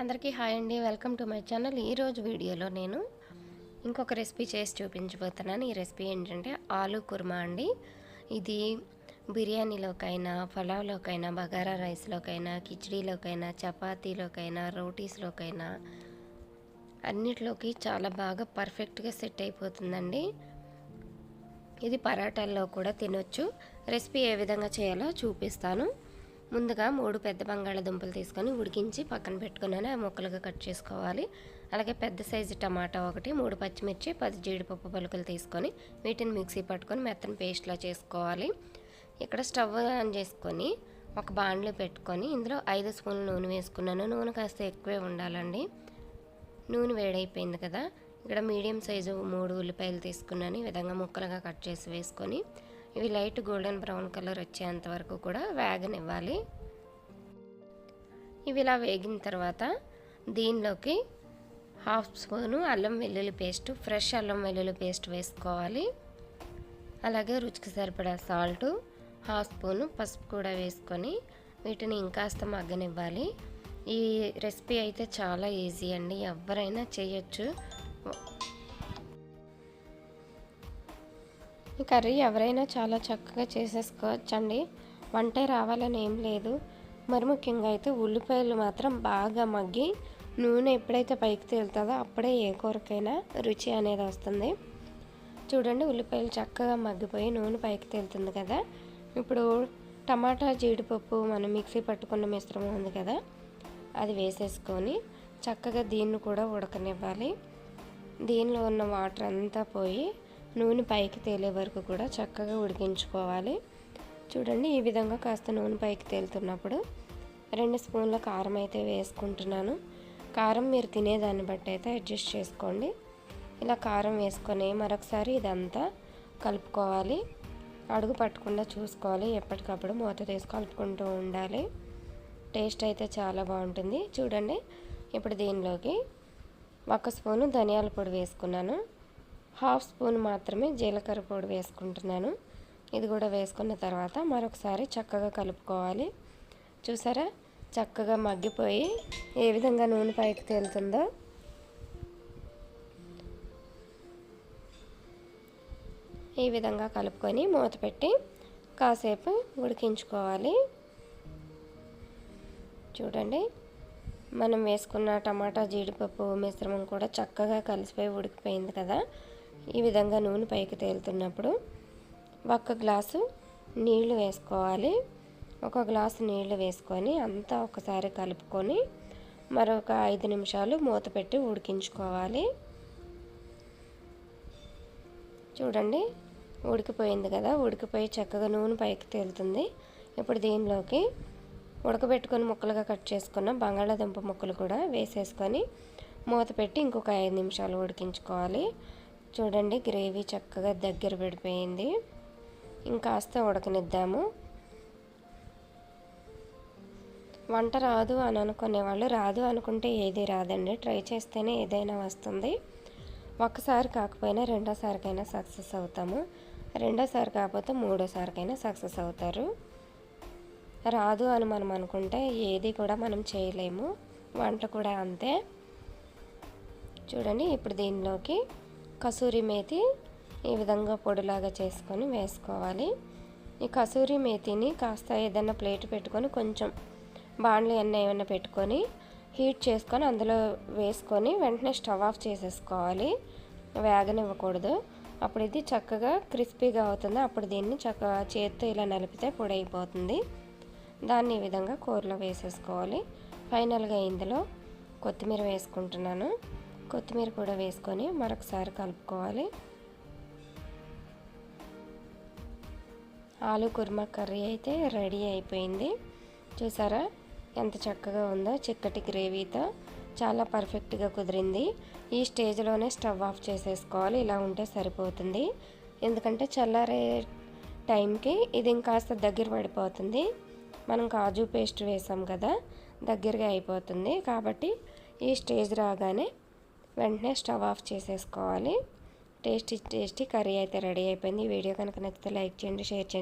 అందరికీ హాయ్ అండి. Welcome to my channel. ఈరోజు వీడియోలో నేను ఇంకొక రెసిపీ చేసి చూపించబోతున్నాను. ఈ రెసిపీ ఏంటంటే ఆలు కుర్మా అండి. ఇది బిర్యానీలోకైనా పలావ్లోకైనా బగారా రైస్లోకైనా కిచడీలోకైనా చపాతీలోకైనా రోటీస్లోకైనా అన్నిట్లోకి చాలా బాగా పర్ఫెక్ట్గా సెట్ అయిపోతుందండి. ఇది పరాటాల్లో కూడా తినొచ్చు. రెసిపీ ఏ విధంగా చేయాలో చూపిస్తాను. ముందుగా మూడు పెద్ద బంగాళాదుంపలు తీసుకొని ఉడికించి పక్కన పెట్టుకున్నాను. ఆ ముక్కలుగా కట్ చేసుకోవాలి. అలాగే పెద్ద సైజు టమాటా ఒకటి మూడు పచ్చిమిర్చి పది జీడిపప్పు పలుకులు తీసుకొని వీటిని మిక్సీ పట్టుకొని మెత్తని పేస్ట్లా చేసుకోవాలి. ఇక్కడ స్టవ్ ఆన్ చేసుకొని ఒక బాండ్లో పెట్టుకొని ఇందులో ఐదు స్పూన్లు నూనె వేసుకున్నాను. నూనె కాస్త ఎక్కువే ఉండాలండి. నూనె వేడైపోయింది కదా. ఇక్కడ మీడియం సైజు మూడు ఉల్లిపాయలు తీసుకున్నాను. ఈ విధంగా ముక్కలుగా కట్ చేసి వేసుకొని ఇవి లైట్ గోల్డెన్ బ్రౌన్ కలర్ వచ్చేంత వరకు కూడా వేగనివ్వాలి. ఇవి ఇలా వేగిన తర్వాత దీనిలోకి హాఫ్ స్పూను అల్లం వెల్లుల్లి పేస్ట్ ఫ్రెష్ అల్లం వెల్లుల్లి పేస్ట్ వేసుకోవాలి. అలాగే రుచికి సరిపడా సాల్ట్ హాఫ్ స్పూను పసుపు కూడా వేసుకొని వీటిని ఇంకాస్త మగ్గనివ్వాలి. ఈ రెసిపీ అయితే చాలా ఈజీ అండి ఎవరైనా చేయొచ్చు. ఈ కర్రీ ఎవరైనా చాలా చక్కగా చేసేసుకోవచ్చండి. వంటే రావాలని ఏం లేదు. మరి ముఖ్యంగా అయితే ఉల్లిపాయలు మాత్రం బాగా మగ్గి నూనె ఎప్పుడైతే పైకి తేలుతుందో అప్పుడే ఏ కూరకైనా రుచి అనేది వస్తుంది. చూడండి ఉల్లిపాయలు చక్కగా మగ్గిపోయి నూనె పైకి తేలుతుంది కదా. ఇప్పుడు టమాటా జీడిపప్పు మనం మిక్సీ పట్టుకున్న మిశ్రమం ఉంది కదా. అది వేసేసుకొని చక్కగా దీన్ని కూడా ఉడకనివ్వాలి. దీనిలో ఉన్న వాటర్ అంతా పోయి నూనె పైకి తేలే వరకు కూడా చక్కగా ఉడికించుకోవాలి. చూడండి ఈ విధంగా కాస్త నూనె పైకి తేలుతున్నప్పుడు రెండు స్పూన్ల కారం అయితే వేసుకుంటున్నాను. కారం మీరు తినేదాన్ని బట్టి అయితే అడ్జస్ట్ చేసుకోండి. ఇలా కారం వేసుకొని మరొకసారి ఇదంతా కలుపుకోవాలి. అడుగు పట్టకుండా చూసుకోవాలి. ఎప్పటికప్పుడు మూత తీసి కలుపుకుంటూ ఉండాలి. టేస్ట్ అయితే చాలా బాగుంటుంది. చూడండి ఇప్పుడు దీనిలోకి ఒక స్పూను ధనియాల పొడి వేసుకున్నాను. హాఫ్ స్పూన్ మాత్రమే జీలకర్ర పొడి వేసుకుంటున్నాను. ఇది కూడా వేసుకున్న తర్వాత మరొకసారి చక్కగా కలుపుకోవాలి. చూసారా? చక్కగా మగ్గిపోయి ఏ విధంగా నూనె పైకి తేలుతుందో. ఈ విధంగా కలుపుకొని మూత పెట్టి కాసేపు ఉడికించుకోవాలి. చూడండి మనం వేసుకున్న టమాటా జీడిపప్పు మిశ్రమం కూడా చక్కగా కలిసిపోయి ఉడికిపోయింది కదా. ఈ విధంగా నూనె పైకి తేలుతున్నప్పుడు ఒక గ్లాసు నీళ్ళు వేసుకోవాలి. ఒక గ్లాసు నీళ్ళు వేసుకొని అంతా ఒకసారి కలుపుకొని మరొక ఐదు నిమిషాలు మూత పెట్టి ఉడికించుకోవాలి. చూడండి ఉడికిపోయింది కదా. ఉడికిపోయి చక్కగా నూనె పైకి తేలుతుంది. ఇప్పుడు దీనిలోకి ఉడకబెట్టుకొని ముక్కలుగా కట్ చేసుకున్న బంగాళాదుంప ముక్కలు కూడా వేసేసుకొని మూత పెట్టి ఇంకొక ఐదు నిమిషాలు ఉడికించుకోవాలి. చూడండి గ్రేవీ చక్కగా దగ్గర పడిపోయింది. ఇంకాస్త ఉడకనిద్దాము. వంట రాదు అని అనుకునే వాళ్ళు రాదు అనుకుంటే ఏది రాదండి. ట్రై చేస్తేనే ఏదైనా వస్తుంది. ఒక్కసారి కాకపోయినా రెండోసారికైనా సక్సెస్ అవుతాము. రెండోసారి కాకపోతే మూడోసారికైనా సక్సెస్ అవుతారు. రాదు అని మనం అనుకుంటే ఏది కూడా మనం చేయలేము. వంట కూడా అంతే. చూడండి ఇప్పుడు దీనిలోకి కసూరి మేతి ఈ విధంగా పొడిలాగా చేసుకొని వేసుకోవాలి. ఈ కసూరి మేతిని కాస్త ఏదైనా ప్లేట్ పెట్టుకొని కొంచెం బాండ్లు అన్నీ ఏమైనా పెట్టుకొని హీట్ చేసుకొని అందులో వేసుకొని వెంటనే స్టవ్ ఆఫ్ చేసేసుకోవాలి. వేగనివ్వకూడదు. అప్పుడు ఇది చక్కగా క్రిస్పీగా అవుతుంది. అప్పుడు దీన్ని చక్కగా చేత్తో ఇలా నలిపితే పొడి అయిపోతుంది దాన్ని ఈ విధంగా కూరలో వేసేసుకోవాలి. ఫైనల్గా ఇందులో కొత్తిమీర వేసుకుంటున్నాను. కొత్తిమీర కూడా వేసుకొని మరొకసారి కలుపుకోవాలి. ఆలు కుర్మా కర్రీ అయితే రెడీ అయిపోయింది. చూసారా ఎంత చక్కగా ఉందో చిక్కటి గ్రేవీతో చాలా పర్ఫెక్ట్గా కుదిరింది. ఈ స్టేజ్లోనే స్టవ్ ఆఫ్ చేసేసుకోవాలి ఇలా ఉంటే సరిపోతుంది. ఎందుకంటే చల్లారే టైంకి ఇది ఇంకాస్త దగ్గర పడిపోతుంది. మనం కాజు పేస్ట్ వేసాం కదా దగ్గరగా అయిపోతుంది. కాబట్టి ఈ స్టేజ్ రాగానే వెంటనే స్టవ్ ఆఫ్ చేసేసుకోవాలి. టేస్టీ టేస్టీ కర్రీ అయితే రెడీ అయిపోయింది. ఈ వీడియో కనుక నచ్చితే లైక్ చేయండి షేర్ చేయండి.